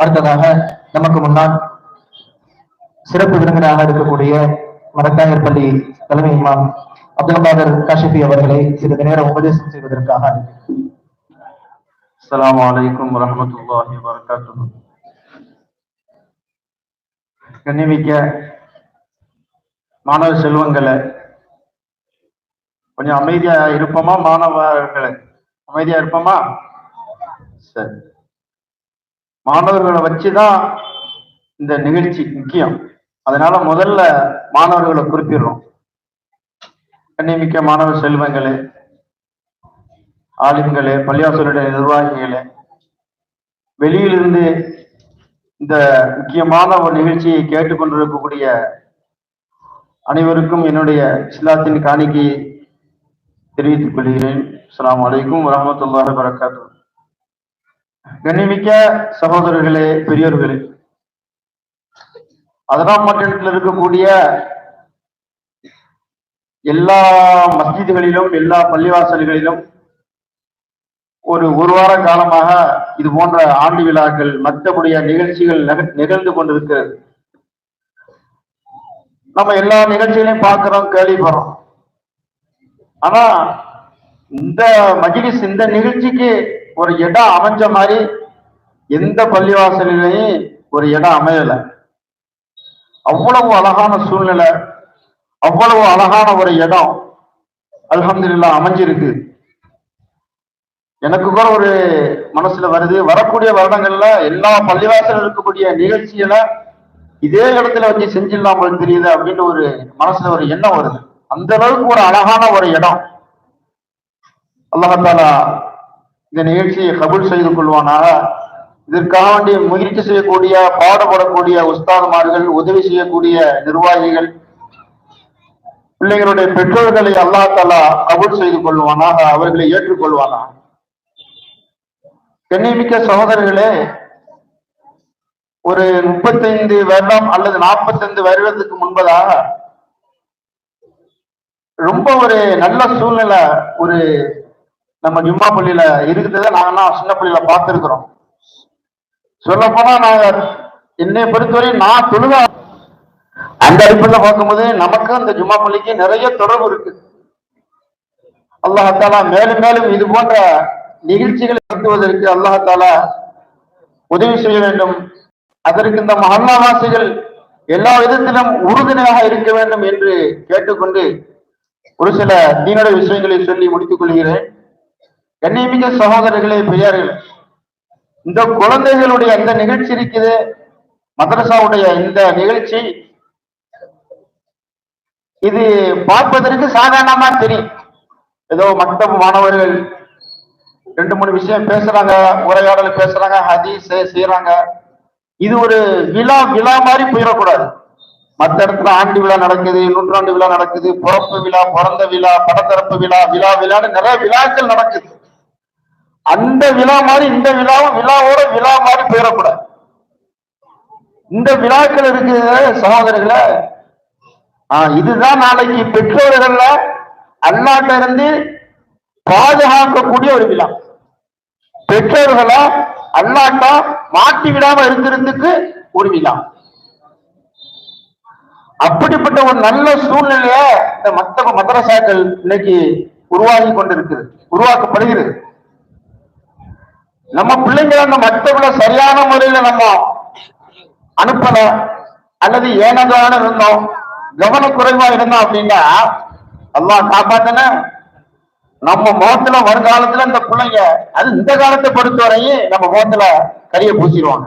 அடுத்ததாக நமக்கு முன்னால் சிறப்பு விருந்தினராக இருக்கக்கூடிய மரக்காயர் பள்ளி தலைமை இமாம் அப்துல் காதர் காஷிபி அவர்களை சிறிது நேரம் உபதேசம் செய்வதற்காக அழைக்கிறேன். அஸ்ஸலாமு அலைக்கும் வரஹ்மத்துல்லாஹி கண்ணிமிக்க மாணவ செல்வங்களை கொஞ்சம் அமைதியா இருப்போமா மாணவர்களை? அமைதியா இருப்போமா? சரி. மாணவர்களை வச்சுதான் இந்த நிகழ்ச்சி முக்கியம். அதனால முதல்ல மாணவர்களை குறிப்பிடுறோம். கண்ணிமிக்க மாணவ செல்வங்களே ஆலிம்களே பள்ளியாசலுடைய நிர்வாகிகளே வெளியிலிருந்து இந்த முக்கியமான ஒரு நிகழ்ச்சியை கேட்டுக்கொண்டிருக்கக்கூடிய அனைவருக்கும் என்னுடைய இஸ்லாத்தின் காணிக்கையை தெரிவித்துக் கொள்கிறேன். அஸ்ஸலாமு அலைக்கும் வரமத்துல்லாஹ் வரகாத்து கண்ணிமிக்க சகோதரர்களே பெரியோர்களே. அதனால் மட்டத்தில் இருக்கக்கூடிய எல்லா மஸ்ஜிதுகளிலும் எல்லா பள்ளிவாசல்களிலும் ஒரு ஒரு வார காலமாக இது போன்ற ஆண்டு விழாக்கள் மற்றபடிய நிகழ்ச்சிகள் நிகழ்ந்து கொண்டிருக்கிறது. நம்ம எல்லா நிகழ்ச்சிகளையும் பார்க்கிறோம் கேள்விப்படுறோம். ஆனா இந்த மஜிலிஸ் இந்த நிகழ்ச்சிக்கு ஒரு இடம் அமைஞ்ச மாதிரி எந்த பள்ளிவாசலிலையும் ஒரு இடம் அமையல. அவ்வளவு அழகான சூழ்நிலை அவ்வளவு அழகான ஒரு இடம் அலமதுல்லா அமைஞ்சிருக்கு. எனக்கு கூட ஒரு மனசுல வருது வரக்கூடிய வருடங்கள்ல எல்லா பள்ளிவாசல் இருக்கக்கூடிய நிகழ்ச்சிகளை இதே இடத்துல வச்சு செஞ்சிடலாம் போல தெரியுது அப்படின்னு ஒரு மனசுல ஒரு எண்ணம் வருது. அந்த அளவுக்கு ஒரு அழகான ஒரு இடம். அல்லாஹாலா இந்த நிகழ்ச்சியை கபூல் செய்து கொள்வானாக. இதற்காக வேண்டிய முயற்சி செய்யக்கூடிய பாடுபடக்கூடிய உஸ்தாதுமார்கள் உதவி செய்யக்கூடிய நிர்வாகிகள் பிள்ளைகளுடைய பெற்றோர்களை அல்லா தலா கபூல் செய்து கொள்வானாக அவர்களை ஏற்றுக்கொள்வானா கண்ணியமிக்க சகோதரர்களே ஒரு முப்பத்தைந்து வருடம் அல்லது நாற்பத்தைந்து வருடத்துக்கு முன்பதாக ரொம்ப ஒரு நல்ல சூழ்நிலை ஒரு நம்ம ஜும்மா பள்ளியில இருக்கிறத நாங்கெல்லாம் சின்ன பள்ளியில பார்த்திருக்கிறோம். சொல்ல போனா நாங்க என்னை பொறுத்தவரை நான் தொழுக அந்த அடிப்படையில் பார்க்கும்போது நமக்கு அந்த ஜும்மா பள்ளிக்கு நிறைய தொடர்பு இருக்கு. அல்லாஹாலா மேலும் மேலும் இது போன்ற நிகழ்ச்சிகளை நடத்துவதற்கு அல்லாஹாலா உதவி செய்ய வேண்டும். அதற்கு இந்த மஹல்லாவாசிகள் எல்லா விதத்திலும் உறுதுணையாக இருக்க வேண்டும் என்று கேட்டுக்கொண்டு ஒரு சில தீனட விஷயங்களை சொல்லி முடித்துக் கொள்கிறேன். கண்ணியமிக்க சகோதரர்களே பெரியார்கள் இந்த குழந்தைகளுடைய அந்த நிகழ்ச்சி இருக்குது. மதரசாவுடைய இந்த நிகழ்ச்சி இது பார்ப்பதற்கு சாதாரணமா தெரியும். ஏதோ மக்தப் மாணவர்கள் ரெண்டு மூணு விஷயம் பேசுறாங்க உரையாடல் பேசுறாங்க ஹதீஸ் செய்யறாங்க இது ஒரு விழா விழா மாதிரி போயிடக்கூடாது. மற்ற இடத்துல ஆண்டு விழா நடக்குது நூற்றாண்டு விழா நடக்குது பிறப்பு விழா பிறந்த விழா படத்திறப்பு விழா விழா விழான்னு நிறைய விழாக்கள் நடக்குது. அந்த விழா மாதிரி இந்த விழாவும் விழாவோட விழா மாதிரி போயிடக்கூடாது. இந்த விழாக்கள் இருக்குது சகோதரர்களை ஆஹ் இதுதான் நாளைக்கு பெற்றோர்கள்ல அல்லாட்ட இருந்து பாதுகாக்கக்கூடிய ஒரு விழா. பெற்றோர்களா அல்லாட்டா மாட்டி விடாம இருந்திருந்துக்கு ஒரு விழா. அப்படிப்பட்ட ஒரு நல்ல சூழ்நிலைய இந்த மத்த மதரசாக்கள் இன்னைக்கு உருவாகி கொண்டிருக்குது உருவாக்கப்படுகிறது. நம்ம பிள்ளைங்களை அந்த மக்தபுல சரியான முறையில நம்ம அனுப்பல அல்லது ஏனதான இருந்தோம் கவனக்குறைவா இருந்தோம் அப்படின்னா அல்லாஹ் காப்பாத்தன நம்ம முகத்துல வருங்காலத்துல இந்த பிள்ளைங்க அது இந்த காலத்தை பொறுத்தவரையும் நம்ம முகத்துல கரிய பூசிடுவாங்க.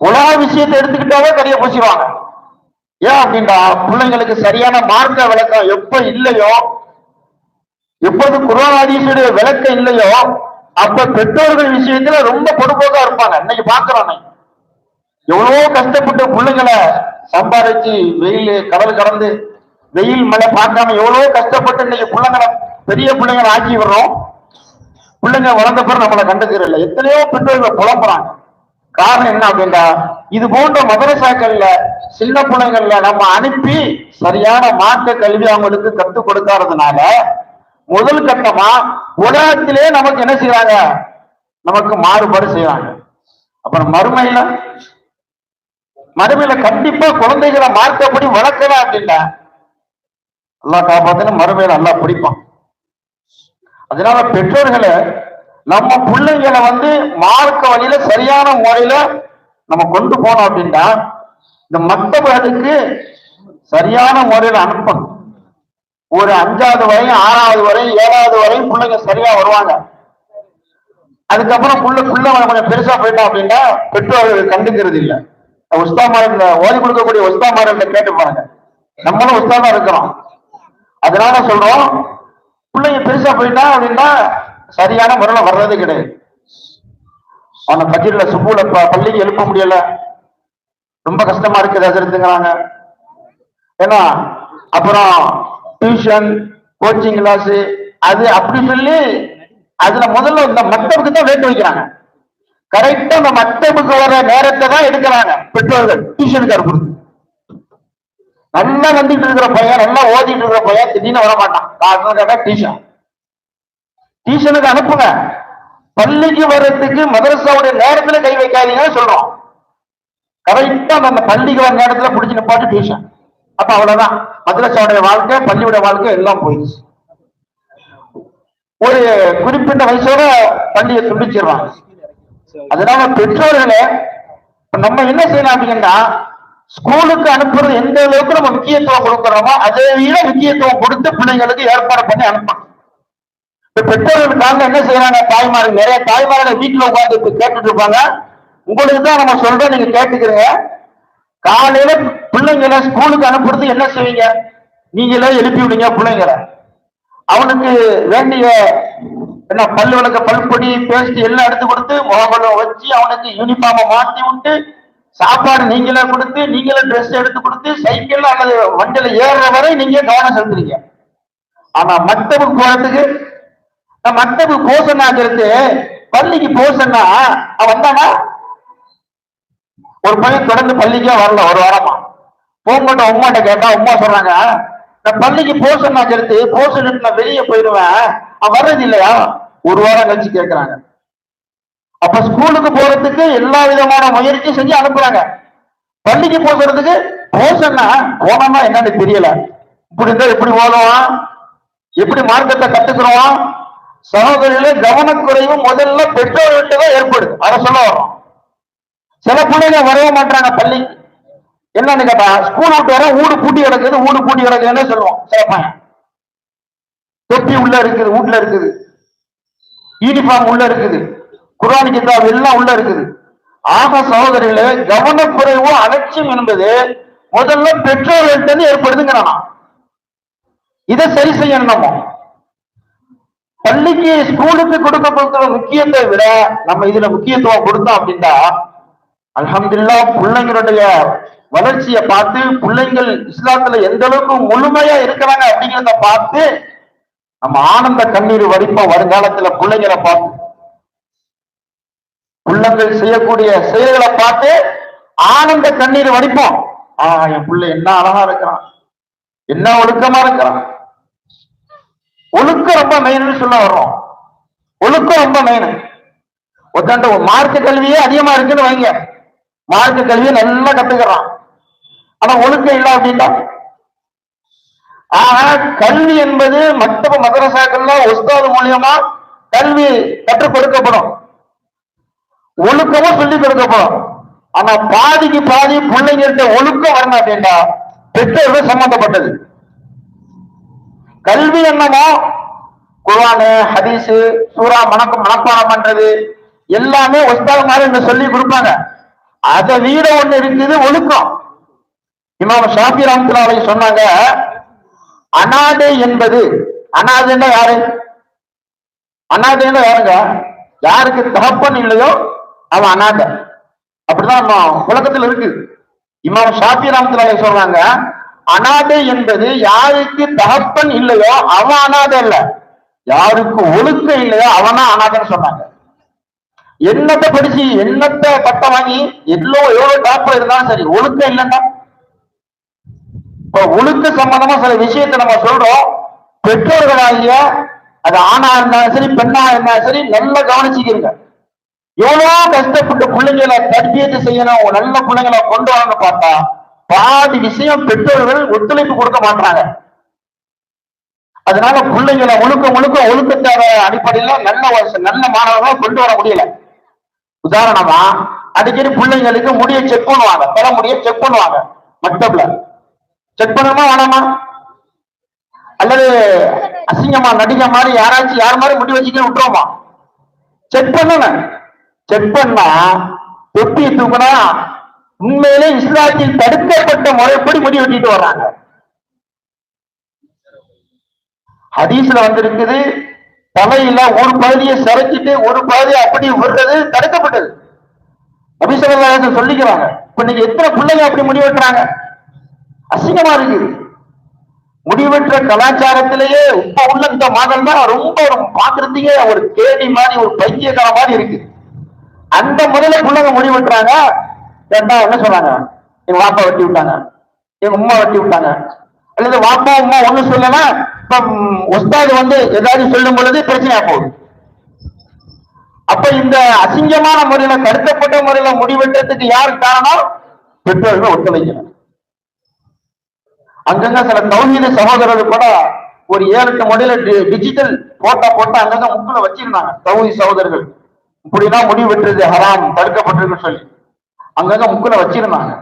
உலக விஷயத்தை எடுத்துக்கிட்டாவே கரிய பூசிடுவாங்க. ஏன் அப்படின்னா பிள்ளைங்களுக்கு சரியான மார்க்க விளக்கம் எப்ப இல்லையோ எப்போது குருவாதீசுடைய விளக்கம் இல்லையோ அப்ப பெற்றோர்கள் விஷயத்துல ரொம்ப பொறுப்போக்கா இருப்பாங்க. இன்னைக்கு பாக்குறோம் எவ்வளவோ கஷ்டப்பட்டு பிள்ளைங்களை சம்பாதிச்சு வெயில் கடல் கடந்து வெயில் மழை பார்க்காம எவ்வளவோ கஷ்டப்பட்டு இன்னைக்கு பிள்ளைங்களை பெரிய பிள்ளைங்களை ஆக்கி விடுறோம். பிள்ளைங்க வளர்ந்த பிறகு நம்மளை கண்டுக்கிறதில்ல. எத்தனையோ பெற்றோர்கள் புலம்புறாங்க. காரணம் என்ன அப்படின்னா இது போன்ற மதரசாக்கள்ல சின்ன பிள்ளைங்கள்ல நம்ம அனுப்பி சரியான மாற்ற கல்வி அவங்களுக்கு கற்றுக் கொடுக்காததுனால முதல் கட்டமா உலகத்திலே நமக்கு என்ன செய்யறாங்க நமக்கு மாறுபாடு செய்யறாங்க அப்புறம் மறுமையில மறுமையில கண்டிப்பா குழந்தைகளை மார்க்கப்படி வளர்க்கலாம் அப்படின்னா நல்லா காப்பாத்தணும் மறுமையில நல்லா பிடிப்பான். அதனால பெற்றோர்களை நம்ம பிள்ளைங்களை வந்து மார்க்க வழியில சரியான முறையில நம்ம கொண்டு போனோம் அப்படின்னா இந்த மத்தவர்களுக்கு சரியான முறையில அனுப்பணும். ஒரு அஞ்சாவது வரையும் ஆறாவது வரையும் ஏழாவது வரையும் பிள்ளைங்க சரியா வருவாங்க. அதுக்கப்புறம் புள்ள புள்ள கொஞ்சம் பெருசா போயிட்டோம் அப்படின்னா பெற்றோர்கள் கண்டுக்கிறது இல்ல. உஸ்தாமாரன் ஓதி கொடுக்கக்கூடிய உஸ்தாமாரன் கேட்டு பாருங்க நம்மளும் உஸ்தாமா இருக்கிறோம். அதனால சொல்றோம் பிள்ளைங்க பெருசா போயிட்டா அப்படின்னா சரியான முறையில வர்றது கிடையாது. அவனை பட்ஜெட்ல சுப்பூல ப- பள்ளிக்கு எழுப்ப முடியல. ரொம்ப கஷ்டமா இருக்குது அதிர்த்துங்கிறாங்க ஏன்னா அப்புறம் டியூஷன் கோச்சிங் கிளாஸ் அது அப்படி சொல்லி அதுல முதல்ல இந்த மக்தபுக்கு தான் வேட்டு வைக்கிறாங்க. கரெக்டா அந்த மக்தபுக்கு வர நேரத்தை தான் எடுக்கிறாங்க. பெற்றோர்கள் டியூஷனுக்கார கொடுத்து. நல்லா வந்துட்டு இருக்கிற பையன் நல்லா ஓதிட்டு இருக்கிற பையன் திடீர்னு வர மாட்டான் காரணம் கேட்டா டியூஷன் டியூஷனுக்கு அனுப்புங்க. பள்ளிக்கு வர்றதுக்கு மதரசாவுடைய நேரத்துல கை வைக்காதீங்கன்னு சொல்றோம். கரெக்டா அந்த பள்ளிக்கு வர நேரத்துல பிடிச்சு நிப்பாட்டு டியூஷன் அப்ப அவ்வளவுதான். மதரசாவுடைய வாழ்க்கை பள்ளியுடைய வாழ்க்கை எல்லாம் போயிடுச்சு. ஒரு குறிப்பிட்ட வயசோட பள்ளியை துண்டிச்சிருவாங்க அதனால பெற்றோர்களே நம்ம என்ன செய்யலாம் அப்படின்னா ஸ்கூலுக்கு அனுப்புறது எந்த அளவுக்கு நம்ம முக்கியத்துவம் கொடுக்குறோமோ அதை விட முக்கியத்துவம் கொடுத்து பிள்ளைங்களுக்கு ஏற்பாடு பண்ணி அனுப்பணும். இப்ப பெற்றோர்களுக்காக என்ன செய்யறாங்க தாய்மார்கள் நிறைய தாய்மார்கள் வீட்டுல உட்கார்ந்து கேட்டுட்டு இருப்பாங்க. உங்களுக்கு தான் நம்ம சொல்றோம் நீங்க கேட்டுக்கிறீங்க. காலையில பிள்ளைங்களை ஸ்கூலுக்கு அனுப்புறது என்ன செய்வீங்க? நீங்களே எழுப்பி விடுங்க பிள்ளைங்களை. அவனுக்கு வேண்டிய என்ன பல் விளக்க பல்பொடி பேஸ்ட் எல்லாம் எடுத்து கொடுத்து முகமலம் வச்சு அவனுக்கு யூனிஃபார்மை மாட்டி விட்டு சாப்பாடு நீங்களே கொடுத்து நீங்களே ட்ரெஸ் எடுத்து கொடுத்து சைக்கிள் அல்லது வண்டியில ஏறுற வரை நீங்க கவனம் செலுத்துறீங்க. ஆனா மக்தபுக்கு போறதுக்கு நான் மக்தபுக்கு போசனாங்கிறது பள்ளிக்கு போசன்னா அவன் வந்தானா? ஒரு பையன் தொடர்ந்து பள்ளிக்கே வரல ஒரு வாரமா. போகும்போது உமாட்ட கேட்டா உமா சொல்றாங்க நான் பள்ளிக்கு போஷன் சேர்த்து போஷன் நான் வெளியே போயிடுவேன். அவன் வர்றது இல்லையா? ஒரு வாரம் கழிச்சு கேட்கிறாங்க அப்ப ஸ்கூலுக்கு போறதுக்கு எல்லா விதமான முயற்சியும் செஞ்சு அனுப்புறாங்க. பள்ளிக்கு போகிறதுக்கு போஷன்னா போனோம்னா என்னன்னு தெரியல. இப்படி இருந்தா எப்படி போகணும் எப்படி மார்க்கத்தை கத்துக்கிறோம் சகோதரிகளே கவனக்குறைவு முதல்ல பெற்றோர்கிட்ட தான் ஏற்படுது. அதை சொல்ல வரோம் சில பிள்ளைங்க வரவே மாட்டாங்க பள்ளி. என்னன்னு கேட்டா ஸ்கூல் விட்டு வர ஊடு பூட்டி கிடக்குது ஊடு பூட்டி கிடக்குதுன்னு சொல்லுவோம் சில பையன். தொப்பி உள்ள இருக்குது வீட்டுல இருக்குது. யூனிஃபார்ம் உள்ள இருக்குது. குரான் கிதாப் எல்லாம் உள்ள இருக்குது. ஆக சகோதரிகளே கவனக்குறைவோ அலட்சியம் என்பது முதல்ல பெற்றோர்கள்ட்ட இருந்து ஏற்படுதுங்கிறான். இதை சரி செய்யணும் நம்ம. பள்ளிக்கு ஸ்கூலுக்கு கொடுக்கப்படுகிற முக்கியத்தை விட நம்ம இதுல முக்கியத்துவம் கொடுத்தோம் அப்படின்னா அலமதுல்லா பிள்ளைங்களுடைய வளர்ச்சியை பார்த்து பிள்ளைங்கள் இஸ்லாத்துல எந்த அளவுக்கு முழுமையா இருக்கிறாங்க அப்படிங்கிறத பார்த்து நம்ம ஆனந்த கண்ணீர் வடிப்போம் வருங்காலத்துல பிள்ளைங்களை பார்த்து பிள்ளைங்கள் செய்யக்கூடிய செயல்களை பார்த்து ஆனந்த கண்ணீர் வடிப்போம். ஆ என் பிள்ளை என்ன அழகா இருக்கிறான். என்ன ஒழுக்கமா இருக்கிறான். ஒழுக்கம் ரொம்ப மெயின்னு சொல்ல வர்றோம். ஒழுக்கம் ரொம்ப மெயின் ஒருத்தாண்ட மார்க்க கல்வியே அதிகமா இருக்குன்னு வைங்க. மார்க்க கல்வியை நல்லா கத்துக்கிறான். ஆனா ஒழுக்கம் இல்லை அப்படின்னா? ஆனா கல்வி என்பது மற்ற மதரசாக்கள்ல உஸ்தாது மூலியமா கல்வி கற்றுக் கொடுக்கப்படும். ஒழுக்கமும் சொல்லி கொடுக்கப்படும். ஆனா பாதிக்கு பாதி பிள்ளைங்கள்ட்ட ஒழுக்கம் வரணும் அப்படின்னா பெற்றோர்கள் சம்பந்தப்பட்டது கல்வி என்னமோ? குர்ஆனு ஹதீஸு சூரா மணக்கம் மனப்பாடம் பண்றது எல்லாமே ஒஸ்தாது மாதிரி சொல்லி கொடுப்பாங்க. அதை விட ஒண்ணு இருக்குது ஒழுக்கம். இமாம ஷாபி ராம்துலாவை சொன்னாங்க அனாதை என்பது அனாதைன்னா யாரு? அனாதைன்னா யாருங்க? யாருக்கு தகப்பன் இல்லையோ அவன் அனாதை. அப்படிதான் நம்ம உலகத்துல இருக்கு. இமாம் ஷாபி ராம்துலாவை சொல்றாங்க அனாதை என்பது யாருக்கு தகப்பன் இல்லையோ அவன் அனாதை இல்லை யாருக்கு ஒழுக்கம் இல்லையோ அவனா அனாதைன்னு சொன்னாங்க. என்னத்தை படிச்சு என்னத்தை பட்டம் வாங்கி எவ்வளோ எவ்வளவு டாக்டர் இருந்தாலும் சரி ஒழுக்கம் இல்லைன்னா? இப்ப ஒழுக்க சம்பந்தமா சில விஷயத்தை நம்ம சொல்றோம். பெற்றோர்களாகிய அது ஆணா இருந்தாலும் சரி பெண்ணா இருந்தாலும் சரி நல்லா கவனிச்சுக்கிறீங்க எவ்வளவு கஷ்டப்பட்டு பிள்ளைங்களை தர்பியத்தை செய்யணும் நல்ல பிள்ளைங்களை கொண்டு வரணும்னு பார்த்தா பாதி விஷயம் பெற்றோர்கள் ஒத்துழைப்பு கொடுக்க மாட்டாங்க அதனால பிள்ளைங்களை முழுக்க முழுக்க ஒழுக்கத்தார அடிப்படையில நல்ல நல்ல மாணவர்களை கொண்டு வர முடியல. உதாரணமா அடிக்கடி பிள்ளைங்களுக்கு முடிய செக் பண்ணுவாங்க. தலைமுடிய செக் பண்ணுவாங்க. மக்தப்ல செக் பண்ணணுமா வேணாமா? அல்லது அசிங்கமா நடிக்க மாதிரி யாராச்சும் யார் மாதிரி முடி வச்சுக்க விட்டுருவோமா? செக் பண்ணணும். செக் பண்ணா தொப்பியை தூக்குனா உண்மையிலே இஸ்லாத்தில் தடுக்கப்பட்ட முறைப்படி முடி வெட்டிட்டு வர்றாங்க. ஹதீஸ்ல வந்திருக்குது தலையில ஒரு பகுதியை சிறைச்சிட்டு ஒரு பகுதியை அப்படி விடுறது தடுக்கப்பட்டது. அபிசல்லாசன் சொல்லிக்கிறாங்க இப்ப நீங்க எத்தனை பிள்ளைங்க அப்படி முடி வெட்டுறாங்க? அசிங்கமா இருக்குது. முடிவெற்ற கலாச்சாரத்திலேயே இப்ப உள்ள இந்த மாதம் தான் ரொம்ப ஒரு பாக்குறதுக்கே ஒரு கேடி மாதிரி ஒரு பைத்தியக்கார மாதிரி இருக்கு அந்த முதல்ல பிள்ளைங்க முடிவெட்டுறாங்க கேட்டா என்ன சொல்றாங்க எங்க வாப்பா வெட்டி விட்டாங்க. எங்க உம்மா வெட்டி விட்டாங்க. அல்லது வாப்பா உம்மா ஒண்ணு சொல்லலாம் இப்ப உஸ்தாது வந்து ஏதாவது சொல்லும் பொழுது பிரச்சனையா போகுது. அப்ப இந்த அசிங்கமான முறையில கருத்தப்பட்ட முறையில முடிவெட்டுறதுக்கு யாரு காரணம்? பெற்றோர்கள் ஒத்துழைக்கணும் அங்கங்க சில தௌஹீத சகோதரர்கள் கூட ஒரு ஏழு எட்டு முறையில டிஜிட்டல் போட்டா போட்டு அங்கங்க முக்குல வச்சிருந்தாங்க. தௌஹி சகோதரர்கள். இப்படிதான் முடிவு வெட்டுறது ஹராம் தடுக்கப்பட்டிருக்குன்னு சொல்லி. அங்கங்க முக்குல வச்சிருந்தாங்க.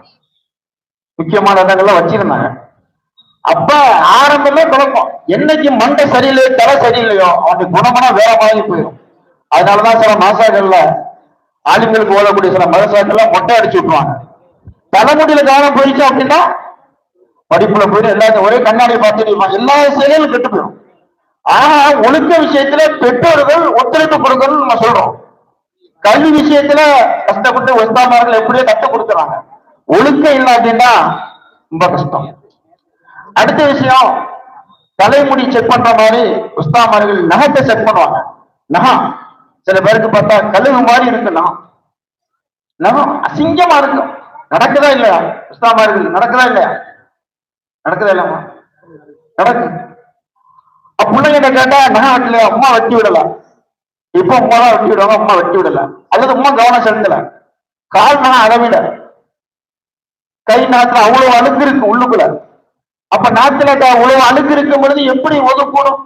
முக்கியமான இடங்கள்ல வச்சிருந்தாங்க. அப்ப ஆரம்பமே குழப்பம். என்னைக்கு மண்டை சரியில்லை தலை சரியில்லையோ அவனுக்கு குணமனா வேற மாதிரி போயிடும் அதனாலதான் சில மாசாக்கள்ல ஆளுங்களுக்கு ஓதக்கூடிய சில மதசாக்கள்ல மொட்டை அடிச்சு விட்டுருவாங்க. தலைமுடியில கவனம் போயிடுச்சு அப்படின்னா படிப்புல போயிடும் எல்லாத்தையும் ஒரே கண்ணாடி பார்த்துட்டு எல்லா செயலும் கெட்டு போயிடும் ஆனா ஒழுக்க விஷயத்துல பெற்றோர்கள் ஒத்துழைப்பு கொடுக்கணும்னு நம்ம சொல்றோம். கல்வி விஷயத்துல கஷ்டப்பட்டு ஒஸ்தாமார்கள் எப்படியோ கற்றுக் கொடுக்குறாங்க. ஒழுக்கம் இல்லை அப்படின்னா ரொம்ப கஷ்டம். அடுத்த விஷயம் தலைமுடி செக் பண்ற மாதிரி உஸ்தாமார்கள் நகத்தை செக் பண்ணுவாங்க. நகம் சில பேருக்கு பார்த்தா கழுகு மாதிரி இருக்கு நகம் நகம் அசிங்கமா இருக்கும் நடக்குதா இல்லையா? உஸ்தாமார்கள் நடக்குதா இல்லையா? நடக்குதா இல்லையாம்மா? நடக்கு. அப்ப பிள்ளைங்கிட்ட கேட்டா நகம் வெட்டலையா அம்மா வெட்டி விடலாம் இப்ப அம்மா தான் வெட்டி விடுவாங்க அம்மா வெட்டி விடல. அல்லது அம்மா கவனம் செலுத்தல. கால் நகம் அளவிட. கை நகத்துல அவ்வளவு அழுக்கு இருக்கு உள்ளுக்குள்ள. அப்ப நாத்துல உழவு அழுக்கு இருக்கும் பொழுது எப்படி ஒதுக்கணும்?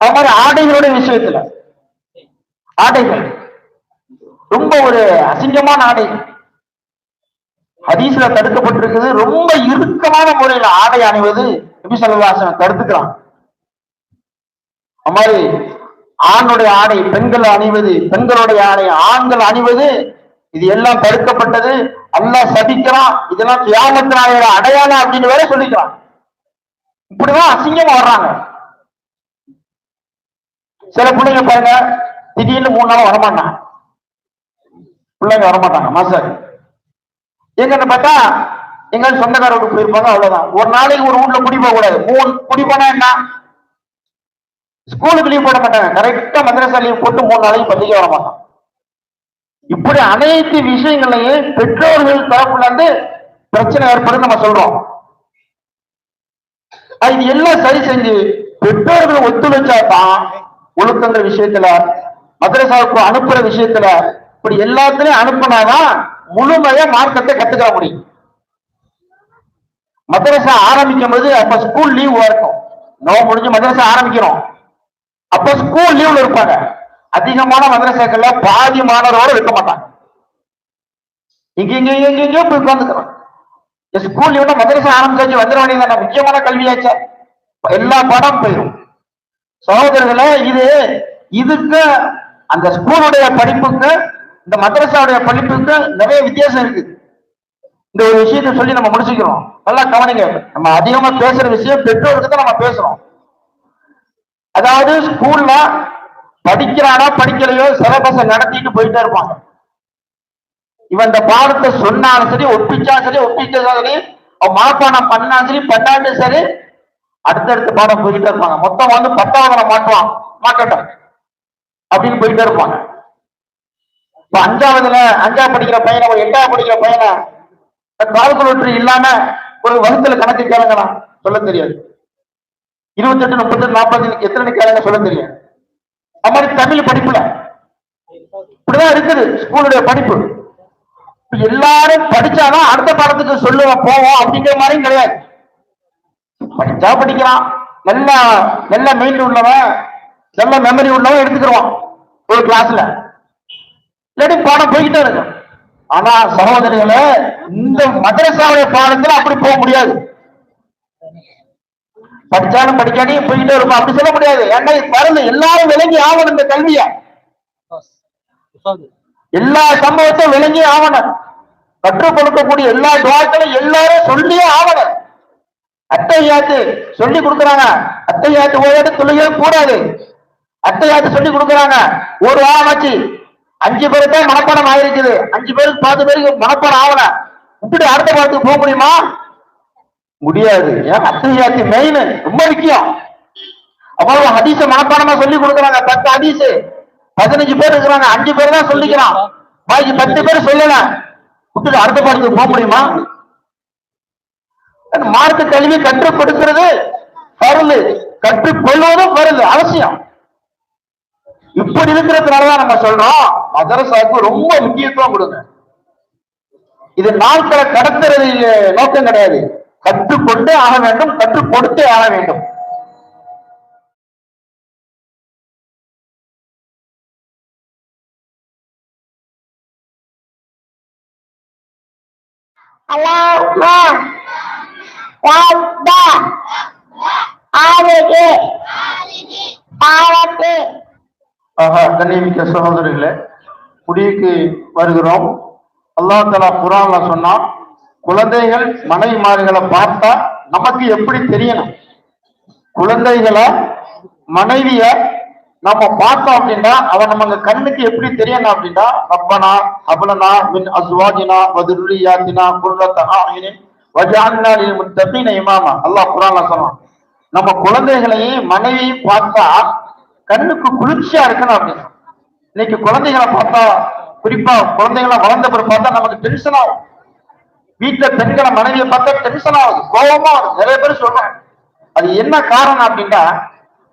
அது மாதிரி ஆடைகளுடைய விஷயத்துல. ஆடைகள். ரொம்ப ஒரு அசிங்கமான ஆடை. ஹதீஸ்ல தடுக்கப்பட்டிருக்குது. ரொம்ப இறுக்கமான முறையில ஆடை அணிவது நபி ஸல்லல்லாஹு தடுத்துக்கலாம். தடுத்துக்கிறான் அது மாதிரி ஆணுடைய ஆடை பெண்கள் அணிவது பெண்களுடைய ஆடை ஆண்கள் அணிவது இது எல்லாம் தடுக்கப்பட்டது. அல்லா சபிக்கிறான். இதெல்லாம் கியாமத்தினால அடையாளம் அப்படின்னு வேற சொல்லிக்கிறான். இப்படிதான் அசிங்கமா வர்றாங்க. சில பிள்ளைங்க பாருங்க திடீர்னு மூணு நாள் வரமாட்டாங்க. பிள்ளைங்க வரமாட்டாங்க மாஸ்டர். எங்கன்னு பார்த்தா எங்க சொந்தக்காரருக்கு வீட்டுக்கு போயிருப்பாங்க அவ்வளவுதான். ஒரு நாளைக்கு ஒரு வீட்டுல குடி போக கூடாது. மூணு குடி போனா என்ன? ஸ்கூலுக்கு லீவ் போட மாட்டாங்க. கரெக்டா மதரசா லீவ் போட்டு மூணு நாளைக்கு பள்ளிக்கு வர மாட்டான் இப்படி அனைத்து விஷயங்களையும் பெற்றோர்கள் தரப்புல இருந்து பிரச்சனை ஏற்படுது நம்ம சொல்றோம். இது எல்லாம் சரி செஞ்சு பெற்றோர்கள் ஒத்துழைச்சா தான் ஒழுக்கங்கிற விஷயத்துல மதரசாவுக்கு அனுப்புற விஷயத்துல இப்படி எல்லாத்துலயும் அனுப்புனாதான் முழுமையா மார்க்கத்தை கத்துக்கிற முடியும். மதரசா ஆரம்பிக்கும் போது அப்ப ஸ்கூல் லீவ் இருக்கும் நோ முடிஞ்சு மதரசா ஆரம்பிக்கிறோம். அப்ப ஸ்கூல் லீவ்ல இருப்பாங்க. அதிகமான மதரசாக்கள்ல பாதி மாணவரோட இருக்க மாட்டாங்க. இங்க இங்க இங்க இங்கேயும் போய் உட்காந்துக்கிறோம் ஸ்கூல் லீவ்னா மதரசா ஆரம்பிச்சாச்சு வந்துட வேண்டியது முக்கியமான கல்வியாச்சா. எல்லா படம் போயிடும் சகோதரர்களே இது இதுக்கு அந்த ஸ்கூலுடைய படிப்புக்கு இந்த மதரசாவுடைய படிப்புக்கு நிறைய வித்தியாசம் இருக்கு. இந்த ஒரு விஷயத்தை சொல்லி நம்ம முடிச்சுக்கிறோம். நல்லா கவனிங்க நம்ம அதிகமா பேசுற விஷயம் பெற்றோருக்கு தான் நம்ம பேசுறோம். அதாவது ஸ்கூல்ல படிக்கிறானா படிக்கலையோ சிலபஸ நடத்திட்டு போயிட்டே இருப்பாங்க இவன் இந்த பாடத்தை சொன்னாலும் சரி ஒப்பிச்சாலும் சரி ஒப்பிச்சாலும் சரி அவன் மனப்பாடம் பண்ணாலும் சரி பண்ணாலும் சரி அடுத்தடுத்த பாடம் போயிட்டே இருப்பாங்க. மொத்தம் வந்து பத்தாவது மாட்டுவான் மாட்டட்டும் அப்படின்னு போயிட்டே இருப்பாங்க. இப்ப அஞ்சாவதுல அஞ்சாவது படிக்கிற பையனை ஒரு எட்டாவது படிக்கிற பையனை கால்குலேட்டர் இல்லாம ஒரு வகுத்துல கணக்கு கேளுங்களா சொல்ல தெரியாது. இருபத்தெட்டு முப்பத்தெட்டு நாற்பத்தி எத்தனை கேளுங்க சொல்ல தெரியும் அது மாதிரி தமிழ் படிப்புல. இப்படிதான் இருக்குது ஸ்கூலுடைய படிப்பு. எல்லாரும் படிச்சாதான் அடுத்த பாடத்துக்கு சொல்லுவோம் போவோம் அப்படிங்கிற மாதிரியும் கிடையாது. படிச்சா படிக்கிறான் நல்ல நல்ல மைண்ட் உள்ளவன் நல்ல மெமரி உள்ளவன் எடுத்துக்கிடுவான் ஒரு கிளாஸ்ல இல்லாட்டி பாடம் போய்கிட்டே இருக்கும். ஆனா சகோதரிகளை இந்த மதரசாவுடைய பாடத்துல அப்படி போக முடியாது. படிச்சாலும் படிக்காட்டியும் போய்கிட்டே இருக்கும். அப்படி சொல்ல முடியாது. ஏன்னா வரல எல்லாரும் விளங்கி ஆகணும் இந்த கல்விய. எல்லா சம்பவத்தையும் விளங்கி ஆகணும். கற்றுக் கொடுக்கக்கூடிய எல்லா துவாக்களும் எல்லாரும் சொல்லியே ஆகணும். அத்தையாத்து சொல்லி கொடுக்கறாங்க. அத்தையாத்து ஓயாட்டு தொழுகவே கூடாது. அத்தையாத்து சொல்லி கொடுக்கறாங்க. ஒரு வாரம் ஆச்சு. அஞ்சு பேருக்கு தான் மனப்பாடம் ஆயிருக்குது. அஞ்சு பேருக்கு பத்து பேருக்கு மனப்பாடம் ஆகல. இப்படி அடுத்த பாடத்துக்கு போக முடியுமா? முடியாது. ஏன்? அத்தையாத்து மெயின் ரொம்ப முக்கியம். அவ்வளவு ஹதீச மனப்பாடமா சொல்லி கொடுக்குறாங்க. பத்து ஹதீஸ். பதினஞ்சு பேர் இருக்கிறாங்க. அஞ்சு பேர் தான் சொல்லிக்கிறான். பாக்கி பத்து பேர் சொல்லல. விட்டுட்டு அடுத்த பாடத்துக்கு போக முடியுமா? மார்க்க கல்வி கற்றுக் கொடுக்கிறது பருளு பருள். கொள்வதும் அவசியம். இப்படி இருக்கிறதுனாலதான் நம்ம சொல்றோம். மதரசாவுக்கு ரொம்ப முக்கியத்துவம் கொடுங்க. இது நாட்களை கடத்துறது நோக்கம் கிடையாது. கற்றுக்கொண்டே ஆக வேண்டும் கற்றுக் கொடுத்தே ஆக வேண்டும். அல்லாஹ்ம ரப்ப ஆலிகி பாவத்து ஆஹா கண்ணியமிக்க சகோதரர்களே குடிக்கு வருகிறோம். அல்லாஹ் தலா குரான்ல சொன்னான் குழந்தைகள் மனைவிமார்களை பார்த்தா நமக்கு எப்படி தெரியணும்? குழந்தைகளை மனைவிய நம்ம பார்த்தோம் அப்படின்னா அவன் நமக்கு கண்ணுக்கு எப்படி தெரியணும் அப்படின்னா ரப்பனா அபலனா மின் அசுவாஜினா வதுருளியாத்தினா குர்ரத்த ஆயினின் வஜான்னா லில் முத்தகீன இமாமா. அல்லாஹ் சொன்னான். நம்ம குழந்தைகளையும் மனைவியும் பார்த்தா கண்ணுக்கு குளிர்ச்சியா இருக்கணும் அப்படின்னு. இன்னைக்கு குழந்தைகளை பார்த்தா குறிப்பா குழந்தைகளை வளர்ந்த பிறகு பார்த்தா நமக்கு டென்ஷன் ஆகும். வீட்டுல பெண்களை மனைவியை பார்த்தா டென்ஷன் ஆகுது கோபமா ஆகுது நிறைய பேர் சொல்றாங்க. அது என்ன காரணம் அப்படின்னா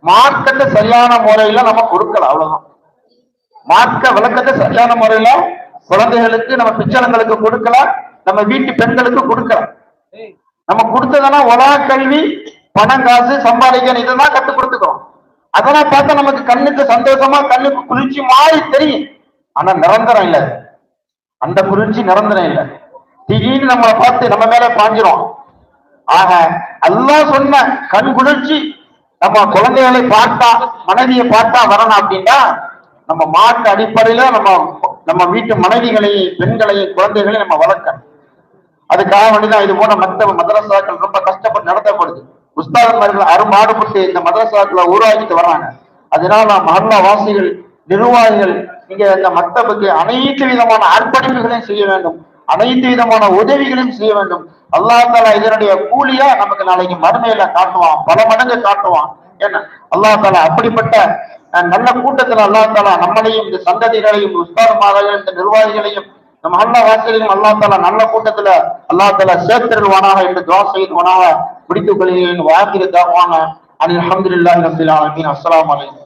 மார்க்கத்தை சரியான முறையில நம்ம கொடுக்கல அவ்வளவுதான். மார்க்க விளக்கத்தை சரியான முறையில குழந்தைகளுக்கு நம்ம பிச்சளங்களுக்கு கொடுக்கல நம்ம வீட்டு பெண்களுக்கு கொடுக்கல. நம்ம கொடுத்ததெல்லாம் உலக கல்வி பணம் காசு சம்பாதிக்கணும். இதெல்லாம் கத்து கொடுத்துக்கிறோம். அதெல்லாம் பார்த்தா நமக்கு கண்ணுக்கு சந்தோஷமா கண்ணுக்கு குளிர்ச்சி மாறி தெரியும். ஆனா நிரந்தரம் இல்ல. அந்த குளிர்ச்சி நிரந்தரம் இல்ல. திடீர்னு நம்மளை பார்த்து நம்ம மேல பாஞ்சிரும். ஆக எல்லாம் சொன்ன கண் குளிர்ச்சி நம்ம குழந்தைகளை பார்த்தா மனைவியை பார்த்தா வரணும் அப்படின்னா நம்ம மாட்டு அடிப்படையில நம்ம நம்ம வீட்டு மனைவிகளையும் பெண்களையும் குழந்தைகளையும் நம்ம வளர்க்கணும். அதுக்காக வேண்டிதான் இது போன மத்த மதரசாக்கள் ரொம்ப கஷ்டப்பட்டு நடத்தப்படுது. உஸ்தாதன்மார்கள் அரும்பாடுபட்டு இந்த மதரசாக்களை உருவாக்கிட்டு வர்றாங்க அதனால நாம் மஹல்லா வாசிகள் நிர்வாகிகள் இங்க இந்த மத்தபுக்கு அனைத்து விதமான அர்ப்பணிப்புகளையும் செய்ய வேண்டும். அனைத்து விதமான உதவிகளையும் செய்ய வேண்டும். அல்லாஹ் தாலா இதனுடைய கூலியா நமக்கு நாளைக்கு மறுமையில காட்டுவான். பல மடங்கு காட்டுவான். என்ன? அல்லாஹ் தாலா அப்படிப்பட்ட நல்ல கூட்டத்தில் அல்லாஹ் தாலா நம்மளையும் இந்த சந்ததிகளையும் உஸ்தாதமார்களையும் இந்த நிர்வாகிகளையும் நம்ம அல்லா வாசலையும் அல்லா தாலா நல்ல கூட்டத்துல அல்லா தாலா சேர்த்திருவானாக என்று துவா செய்வானாக முடித்துக் கொள்கிறேன். வாக்கிரு தாவான அனில் அஹமதுல்லாஹி ரபில் ஆலமீன். அஸ்ஸலாமு அலைக்கும்.